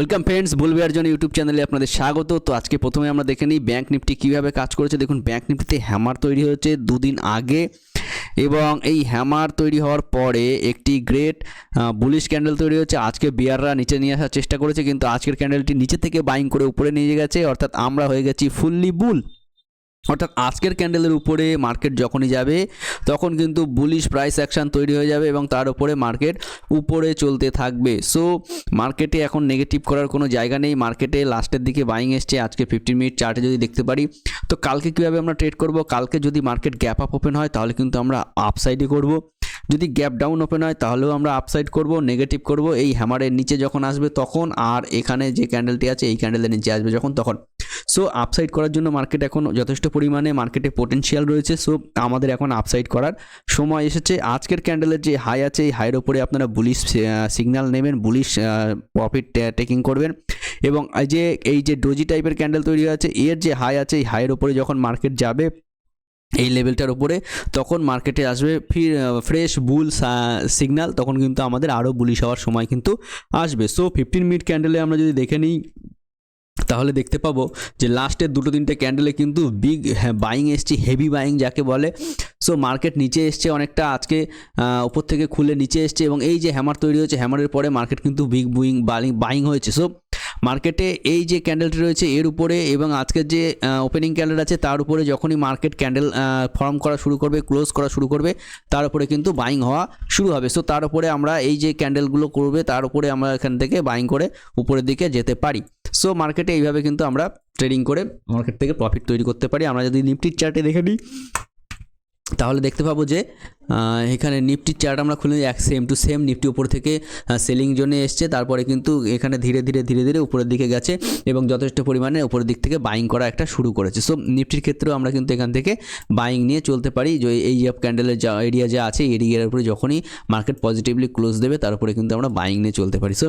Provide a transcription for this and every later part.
Welcome friends বুলবিয়ার জন্য YouTube চ্যানেলে আপনাদের স্বাগত। তো আজকে প্রথমে আমরা দেখে নিই ব্যাঙ্ক নিফটি কীভাবে কাজ করেছে। দেখুন ব্যাঙ্ক নিফটিতে হ্যামার তৈরি হয়েছে দুদিন আগে এবং এই হ্যামার তৈরি হওয়ার পরে একটি গ্রেট বুলিশ ক্যান্ডেল তৈরি হচ্ছে আজকে বিয়াররা নিচে নিয়ে আসার চেষ্টা করেছে, কিন্তু আজকের ক্যান্ডেলটি নিচে থেকে বাইং করে উপরে নিয়ে গেছে। অর্থাৎ আমরা হয়ে গেছি ফুললি বুল অর্থাৎ আজকের ক্যান্ডেলের উপরে মার্কেট যখনই যাবে, তখন কিন্তু বুলিশ প্রাইস অ্যাকশান তৈরি হয়ে যাবে এবং তার উপরে মার্কেট উপরে চলতে থাকবে। সো মার্কেটে এখন নেগেটিভ করার কোনো জায়গা নেই। মার্কেটে লাস্টের দিকে বাইং এসছে, আজকে ফিফটিন মিনিট চার্টে যদি দেখতে পারি। তো কালকে কীভাবে আমরা ট্রেড করব? কালকে যদি মার্কেট গ্যাপ আপ ওপেন হয়, তাহলে কিন্তু আমরা আপসাইডে করব। যদি গ্যাপ ডাউন ওপেন হয়, তাহলেও আমরা আপসাইড করব নেগেটিভ করব। এই হ্যামারের নিচে যখন আসবে তখন আর এখানে যে ক্যান্ডেলটি আছে, এই ক্যান্ডেলের নিচে আসবে যখন তখন। সো আপসাইড করার জন্য মার্কেট এখন যথেষ্ট পরিমাণে মার্কেটে পোটেনশিয়াল রয়েছে। সো আমাদের এখন আপসাইড করার সময় এসেছে। আজকের ক্যান্ডেলের যে হাই আছে, এই হাইয়ের ওপরে আপনারা বুলিশ সিগন্যাল নেবেন বুলিশ প্রফিট টেকিং করবেন। এবং যে, এই যে ডোজি টাইপের ক্যান্ডেল তৈরি হয়েছে, এর যে হাই আছে, এই হাইয়ের ওপরে যখন মার্কেট যাবে এই লেভেলটার উপরে, তখন মার্কেটে আসবে ফির ফ্রেশ বুল সিগন্যাল তখন কিন্তু আমাদের আরও বুলিশ হওয়ার সময় কিন্তু আসবে। সো ফিফটিন মিনিট ক্যান্ডেলে আমরা যদি দেখে নিই, তাহলে দেখতে পাবো যে লাস্টের দুটো তিনটে ক্যান্ডেলে কিন্তু বিগ বাইং এসছে হেভি বাইং যাকে বলে। সো মার্কেট নিচে এসছে অনেকটা, আজকে উপর থেকে খুলে নিচে এসছে এবং এই যে হ্যামার তৈরি হয়েছে হ্যামারের পরে মার্কেট কিন্তু বিগ বুইং বাইং বাইং হয়েছে। সো মার্কেটে এই যে ক্যান্ডেলটি রয়েছে, এর উপরে এবং আজকের যে ওপেনিং ক্যান্ডেল আছে, তার উপরে যখনই মার্কেট ক্যান্ডেল ফর্ম করা শুরু করবে ক্লোজ করা শুরু করবে, তার উপরে কিন্তু বাইং হওয়া শুরু হবে। সো তার উপরে আমরা এই যে ক্যান্ডেলগুলো করবে, তার উপরে আমরা এখান থেকে বাইং করে উপরের দিকে যেতে পারি। সো মার্কেটে এইভাবে কিন্তু আমরা ট্রেডিং করে মার্কেট থেকে প্রফিট তৈরি করতে পারি। আমরা যদি নিফটির চার্টে দেখে নিই তাহলে দেখতে পাবো যে এখানে নিফটির চার্ট আমরা খুলে এক সেম টু সেম নিফটি উপর থেকে সেলিং জোনে এসছে, তারপরে কিন্তু এখানে ধীরে ধীরে ধীরে ধীরে উপরের দিকে গেছে এবং যথেষ্ট পরিমাণে উপরের দিক থেকে বাইং করা একটা শুরু করেছে। সো নিফটির ক্ষেত্রেও আমরা কিন্তু এখান থেকে বাইং নিয়ে চলতে পারি। যে এই যে ক্যান্ডেলের যা এরিয়া যা আছে এরিয়ার উপরে যখনই মার্কেট পজিটিভলি ক্লোজ দেবে, তার উপরে কিন্তু আমরা বাইং নিয়ে চলতে পারি। সো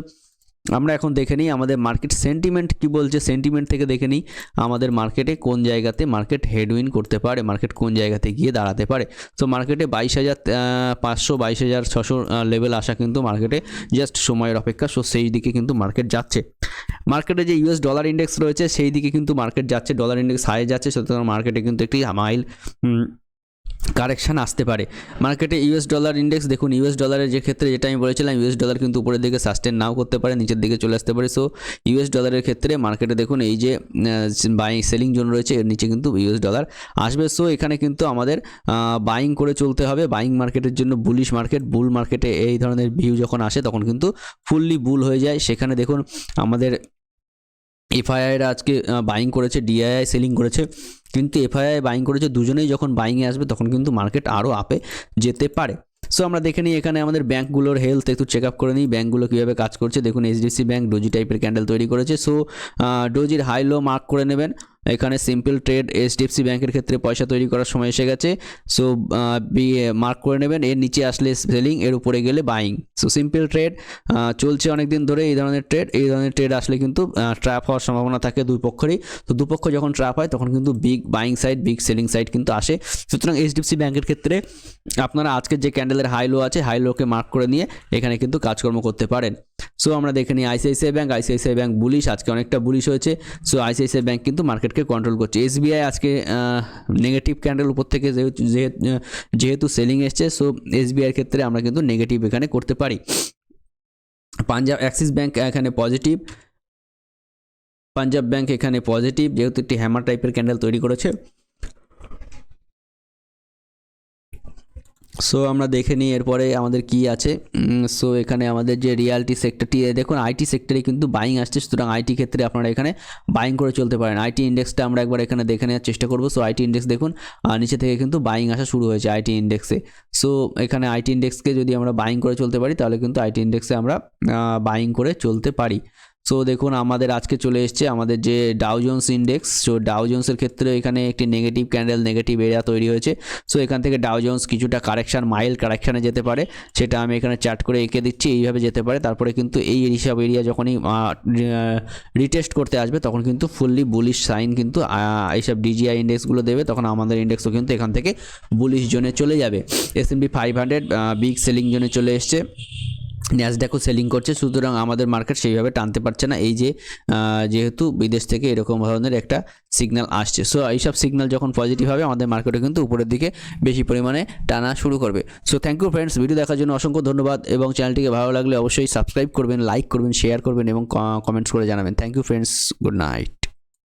আমরা এখন দেখে নিই আমাদের মার্কেট সেন্টিমেন্ট কি বলছে। সেন্টিমেন্ট থেকে দেখে নিই আমাদের মার্কেটে কোন জায়গাতে মার্কেট হেডউইন করতে পারে মার্কেট কোন জায়গাতে গিয়ে দাঁড়াতে পারে। তো মার্কেটে বাইশ হাজার পাঁচশো, বাইশ হাজার, ছশো লেভেল আসা কিন্তু মার্কেটে জাস্ট সময়ের অপেক্ষা। সো সেই দিকে কিন্তু মার্কেট যাচ্ছে। মার্কেটে যে ইউএস ডলার ইন্ডেক্স রয়েছে, সেই দিকে কিন্তু মার্কেট যাচ্ছে। ডলার ইন্ডেক্স হাই যাচ্ছে, সুতরাং মার্কেটে কিন্তু একটি মাইল কারেকশান আসতে পারে। মার্কেটে ইউএস ডলার ইন্ডেক্স দেখুন ইউএস ডলারের যে ক্ষেত্রে যেটা আমি বলেছিলাম ইউএস ডলার কিন্তু উপরের দিকে সাস্টেন নাও করতে পারে, নিচের দিকে চলে আসতে পারে। সো ইউএস ডলারের ক্ষেত্রে মার্কেটে দেখুন, এই যে বাই সেলিং জোন রয়েছে, এর নিচে কিন্তু ইউএস ডলার আসবে। সো এখানে কিন্তু আমাদের বাইং করে চলতে হবে। বাইং মার্কেটের জন্য বুলিশ মার্কেট বুল মার্কেটে এই ধরনের ভিউ যখন আসে, তখন কিন্তু ফুললি বুল হয়ে যায়। সেখানে দেখুন, আমাদের এফআইআইরা আজকে বাইং করেছে ডিআইআই সেলিং করেছে। কিন্তু এফআইআই বাইং করেছে, দুজনেই যখন বাইংয়ে আসবে, তখন কিন্তু মার্কেট আরও আপে যেতে পারে। সো আমরা দেখে নিই এখানে আমাদের ব্যাঙ্কগুলোর হেলথ একটু চেক আপ করে নিই ব্যাঙ্কগুলো কীভাবে কাজ করছে। দেখুন এইচডিএফসি ব্যাঙ্ক ডোজি টাইপের ক্যান্ডেল তৈরি করেছে। সো ডোজির হাই লো মার্ক করে নেবেন। এখানে সিম্পল ট্রেড এইচডিএফসি ব্যাংকের ক্ষেত্রে পয়সা তৈরি করার সময় এসে গেছে। সো মার্ক করে নেবেন। এর নিচে আসলে সেলিং এর উপরে গেলে বাইং সো সিম্পল ট্রেড চলছে অনেক দিন ধরে এই ধরনের ট্রেড এই ধরনের ট্রেড আসলে কিন্তু ট্র্যাপ হওয়ার সম্ভাবনা থাকে দুই পক্ষেরই। তো দুপক্ষ যখন ট্র্যাপ হয়, তখন কিন্তু big buying side big selling side কিন্তু আসে। সুতরাং এইচডিএফসি ব্যাংকের ক্ষেত্রে আপনারা আজকের যে ক্যান্ডেলের হাই লো আছে হাই লোকে মার্ক করে নিয়ে এখানে কিন্তু কাজকর্ম করতে পারেন। সো আমরা দেখে নিই ICICI bank ICICI bank bullish আজকে অনেকটা বুলিশ হয়েছে। সো আইসিআইসিআই ব্যাঙ্ক কিন্তু মার্কেটকে কন্ট্রোল করছে। এসবিআই আজকে নেগেটিভ ক্যান্ডেল উপর থেকে যেহেতু সেলিং এসছে সো এসবিআইয়ের ক্ষেত্রে আমরা কিন্তু নেগেটিভ এখানে করতে পারি। পাঞ্জাব অ্যাক্সিস ব্যাঙ্ক এখানে পজিটিভ পাঞ্জাব ব্যাঙ্ক এখানে পজিটিভ যেহেতু একটি হ্যামার টাইপের ক্যান্ডেল তৈরি করেছে। সো আমরা দেখে নিই এরপরে আমাদের কি আছে। সো এখানে আমাদের যে রিয়ালিটি সেক্টরটি দেখুন আইটি সেক্টরে কিন্তু বাইং আসছে। সুতরাং আইটি ক্ষেত্রে আপনারা এখানে বাইং করে চলতে পারেন। আইটি ইন্ডেক্সটা আমরা একবার এখানে দেখে নেওয়ার চেষ্টা করব। সো আইটি ইন্ডেক্স দেখুন নিচে থেকে কিন্তু বাইং আসা শুরু হয়েছে আইটি ইন্ডেক্সে সো এখানে আইটি ইন্ডেক্সকে যদি আমরা বাইং করে চলতে পারি, তাহলে কিন্তু আইটি ইন্ডেক্সে আমরা বাইং করে চলতে পারি। সো দেখুন, আমাদের আজকে চলে এসছে আমাদের যে ডাউজন্স ইন্ডেক্স সো ডাউজন্সের ক্ষেত্রে এখানে একটি নেগেটিভ ক্যান্ডেল নেগেটিভ এরিয়া তৈরি হয়েছে। সো এখান থেকে ডাউজন্স কিছুটা কারেকশান মাইল কারেকশানে যেতে পারে। সেটা আমি এখানে চার্ট করে এঁকে দিচ্ছি, এইভাবে যেতে পারে। তারপরে কিন্তু এই হিসাব এরিয়া যখনই রিটেস্ট করতে আসবে, তখন কিন্তু ফুললি বুলিশ সাইন কিন্তু এইসব ডিজিআই ইন্ডেক্সগুলো দেবে। তখন আমাদের ইন্ডেক্সও কিন্তু এখান থেকে বুলিশ জোনে চলে যাবে। S M B five hundred big selling জোনে চলে এসছে। ন্যাসডাকও সেলিং করছে, সুতরাং আমাদের মার্কেট সেইভাবে টানতে পারছে না। এই যে যেহেতু বিদেশ থেকে এরকম ধরনের একটা সিগন্যাল আসছে। সো এইসব সিগন্যাল যখন পজিটিভ হবে, আমাদের মার্কেটে কিন্তু উপরের দিকে বেশি পরিমাণে টানা শুরু করবে। So thank you friends video দেখার জন্য অসংখ্য ধন্যবাদ এবং চ্যানেলটিকে ভালো লাগলে অবশ্যই সাবস্ক্রাইব করবেন লাইক করবেন শেয়ার করবেন এবং কমেন্টস করে জানাবেন। Thank you friends good night